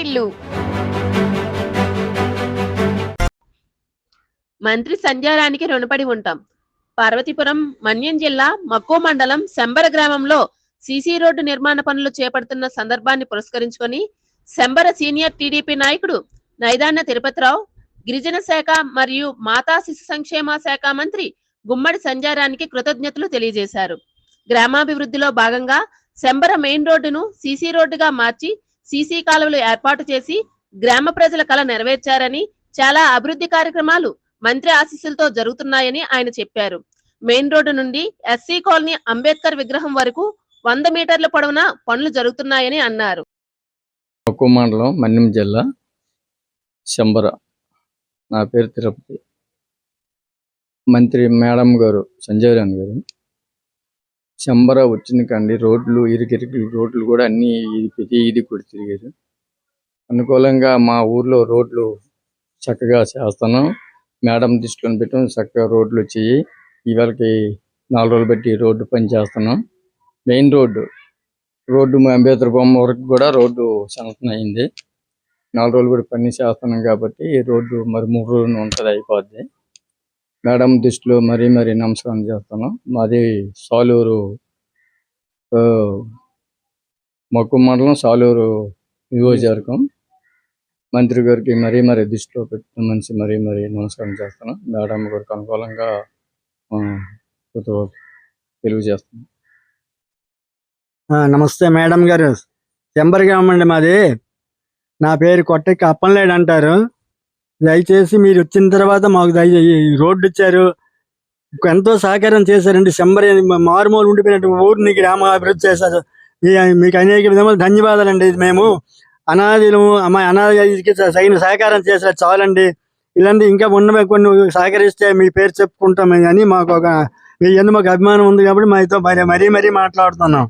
వాకిళ్ళు మంత్రి సంధ్యారానికి రుణపడి ఉంటాం. పార్వతీపురం మన్యం జిల్లా మక్కో మండలం శంబర గ్రామంలో సీసీ రోడ్డు నిర్మాణ పనులు చేపడుతున్న సందర్భాన్ని పురస్కరించుకొని శంబర సీనియర్ టీడీపీ నాయకుడు నైదాన్న తిరుపతిరావు గిరిజన శాఖ మరియు మాతా శిశు సంక్షేమ శాఖ మంత్రి గుమ్మడి సంజారానికి కృతజ్ఞతలు తెలియజేశారు. గ్రామాభివృద్ధిలో భాగంగా శంబర మెయిన్ రోడ్డును సీసీ రోడ్డుగా మార్చి సీసీ కాలువలు ఏర్పాటు చేసి గ్రామ ప్రజల కళ నెరవేర్చారని చాలా అభివృద్ధి కార్యక్రమాలు మంత్రి ఆశీస్సులతో జరుగుతున్నాయని ఆయన చెప్పారు. మెయిన్ రోడ్డు నుండి ఎస్సీ కాలనీ అంబేద్కర్ విగ్రహం వరకు వంద మీటర్ల పొడవున పనులు జరుగుతున్నాయని అన్నారు. మండలం మన్యం జిల్లా శంబర. నా పేరు తిరుపతి. మంత్రి మేడం గారు సంజయ్ రాణ్ గారు. శంబర వచ్చింది కండి రోడ్లు ఇరుకిరికి రోడ్లు కూడా అన్ని ఇది ప్రతి ఇది కూడా తిరిగారు. అనుకూలంగా మా ఊర్లో రోడ్లు చక్కగా చేస్తాను మేడం దృష్టిలో పెట్టాం చక్కగా రోడ్లు వచ్చాయి. ఇవాళకి నాలుగు రోజులు బట్టి రోడ్డు పని చేస్తున్నాం. మెయిన్ రోడ్డు రోడ్డు అంబేద్కర్ బొమ్మ వరకు కూడా రోడ్డు శాంక్షన్ అయింది. నాలుగు రోజులు కూడా పని చేస్తున్నాం కాబట్టి రోడ్డు మరి మూడు రోజులు ఉంటుంది అయిపోద్ది. మేడం దృష్టిలో మరీ మరీ నమస్కారం చేస్తున్నాం మాది సాలూరు మక్కు మండలం సాలూరు నియోజకవర్గం. మంత్రి గారికి మరీ మరీ దృష్టిలో పెట్టిన మనిషి మరీ మరీ నమస్కారం చేస్తున్నాం మేడం గారికి అనుకూలంగా ఆ, చేస్తున్నాం ఆ, నమస్తే మేడం గారు. చెంబర్ అండి మాది. నా పేరు కొట్టకి అప్పంలేడు అంటారు. దయచేసి మీరు వచ్చిన తర్వాత మాకు దయ రోడ్డు ఇచ్చారు. ఎంతో సహకారం చేశారండి. చెంబర్ మారుమూలు ఉండిపోయినట్టు ఊరిని గ్రామ అభివృద్ధి చేశారు. మీకు అనేక విధములు ధన్యవాదాలండి ఇది మేము అనాథులు అమ్మాయి అనాథకి సైన సహకారం చేశారు. చాలండి. ఇలాంటి ఇంకా ఉన్న కొన్ని సహకరిస్తే మీ పేరు చెప్పుకుంటాం అని మాకు ఒక మీ ఎందు మాకు అభిమానం ఉంది కాబట్టి మాతో మరీ మరీ మరీ మాట్లాడుతున్నాం.